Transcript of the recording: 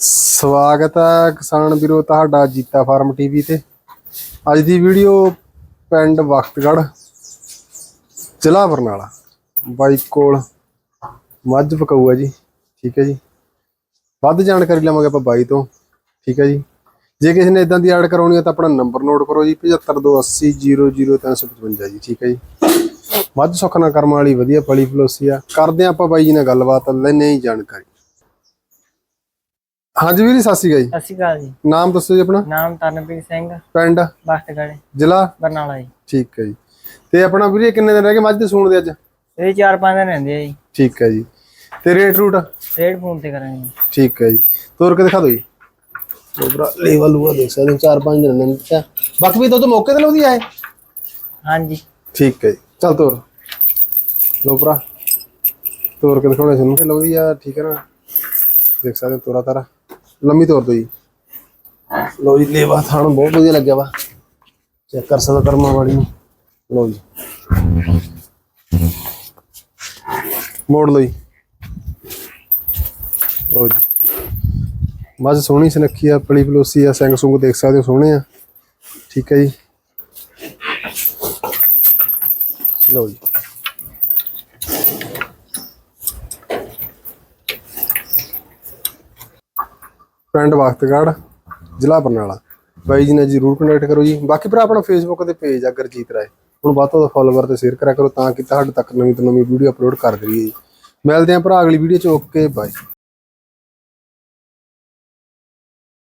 ਸਵਾਗਤ ਹੈ ਕਿਸਾਨ ਵੀਰੋ, ਤੁਹਾਡਾ ਜੀਤਾ ਫਾਰਮ ਟੀਵੀ ਤੇ। ਅੱਜ ਦੀ ਵੀਡੀਓ ਪਿੰਡ ਵਖਤਗੜ੍ਹ, ਜ਼ਿਲ੍ਹਾ ਬਰਨਾਲਾ। ਬਾਈ ਕੋਲ ਮੱਝ ਪਕਾਊ ਹੈ ਜੀ, ਠੀਕ ਹੈ ਜੀ। ਵੱਧ ਜਾਣਕਾਰੀ ਲਵਾਂਗੇ ਆਪਾਂ ਬਾਈ ਤੋਂ, ਠੀਕ ਹੈ ਜੀ। ਜੇ ਕਿਸੇ ਨੇ ਇਦਾਂ ਦੀ ਐਡ ਕਰਾਉਣੀ ਹੈ ਤਾਂ ਆਪਣਾ ਨੰਬਰ ਨੋਟ ਕਰੋ ਜੀ 7528000355 ਜੀ, ਠੀਕ ਹੈ ਜੀ। ਮੱਝ ਸੁੱਖਣਾ ਕਰਮ ਵਾਲੀ ਵਧੀਆ ਪਲੀ ਫਲੋਸੀ ਆ। ਕਰਦੇ ਹਾਂ ਆਪਾਂ ਬਾਈ ਜੀ ਨਾਲ ਗੱਲਬਾਤ ਲੈਣੇ ਹੀ ਜਾਣਕਾਰੀ। ਹਾਂਜੀ ਵੀਰੇ ਸਤਿ ਸ਼੍ਰੀ ਅਕਾਲ ਜੀ। ਸਤਿ ਸ਼੍ਰੀ ਅਕਾਲ ਜੀ। ਨਾਮ ਦੱਸੋ ਜੀ ਆਪਣਾ। ਨਾਮ ਤਰਨਪ੍ਰੀਤ ਸਿੰਘ ਪਿੰਡ? ਬਖਤਗੜ੍ਹ ਜ਼ਿਲ੍ਹਾ? ਬਰਨਾਲਾ ਜੀ। ਠੀਕ ਹੈ ਜੀ। ਤੇ ਆਪਣਾ ਵੀਰੇ ਕਿੰਨੇ ਦਿਨ ਰਹਿ ਗਏ ਮੱਝ ਦੇ ਸੂਣ ਦੇ ਅੱਜ? ਇਹ ਚਾਰ ਪੰਜ ਦਿਨ ਰਹਿੰਦੇ ਆ ਜੀ। ਠੀਕ ਹੈ ਜੀ। ਤੇ ਰੇਟ ਰੂਟ? ਰੇਡ ਫੋਨ ਤੇ ਕਰਾਂਗੇ ਜੀ। ਠੀਕ ਹੈ ਜੀ। ਤੋਰ ਕੇ ਦਿਖਾ ਦਿਓ ਜੀ। ਉਪਰਾ ਲੈਵਲ ਉਹ ਦੇਖ ਸਕਦੇ ਚਾਰ ਪੰਜ ਦਿਨ ਨੇ। ਅੱਛਾ ਬਾਕੀ ਵੀ ਦੁੱਧ ਮੌਕੇ ਤੇ ਲਾਉਂਦੀ ਆਏ ਹਾਂਜੀ। ਠੀਕ ਹੈ ਜੀ। ਚੱਲ ਤੋਰ। ਲੋ ਭਰਾ। ਤੋਰ ਕੇ ਦਿਖਾਉਣੇ ਸਾਨੂੰ ਲਾਉਂਦੀ ਆ ਠੀਕ ਹੈ ਨਾ। ਦੇਖ ਸਕਦੇ ਹੋ ਤੋਰਾ ਤਾਰਾ। ਲੰਮੀ ਤੋਰ ਦੋ ਜੀ। ਲੋ ਜੀ, ਲੇਵਾ ਥਾਣ ਬਹੁਤ ਵਧੀਆ ਲੱਗਿਆ ਵਾ। ਚੈੱਕ ਕਰ ਸਕਦਾ ਕਰਮਾ ਵਾਲੀ ਨੂੰ। ਲੋ ਜੀ। ਮੋੜ ਲਓ ਜੀ। ਲੋ ਜੀ। ਮੱਝ ਸੋਹਣੀ ਸੁਨੱਖੀ ਆ, ਪਲੀ ਪਲੋਸੀ ਆ, ਸਿੰਘ ਸੁੰਗ ਦੇਖ ਸਕਦੇ ਹੋ, ਸੋਹਣੇ ਆ। ਠੀਕ ਹੈ ਜੀ। ਲਓ ਜੀ। ਪਿੰਡ ਵਖਤਗੜ੍ਹ, ਜ਼ਿਲ੍ਹਾ ਬਰਨਾਲਾ। ਬਾਈ ਜੀ ਨਾਲ ਜਰੂਰ ਕਨੈਕਟ ਕਰੋ ਜੀ। ਬਾਕੀ ਭਰਾ, ਆਪਣਾ ਫੇਸਬੁੱਕ ਤੇ ਪੇਜ ਆ, ਗੁਰਜੀਤ ਰਾਏ। ਹੁਣ ਵੱਧ ਤੋਂ ਵੱਧ ਫੋਲੋਵਰ ਤੇ ਸ਼ੇਅਰ ਕਰਿਆ ਕਰੋ ਤਾਂ ਕਿ ਤੁਹਾਡੇ ਤੱਕ ਨਵੀਂ ਤੋਂ ਨਵੀਂ ਵੀਡੀਓ ਅਪਲੋਡ ਕਰ ਦਈਏ ਜੀ। ਮਿਲਦੇ ਆਂ ਭਰਾ, ਅਗਲੀ ਵੀਡੀਓ ਚ। Okay bye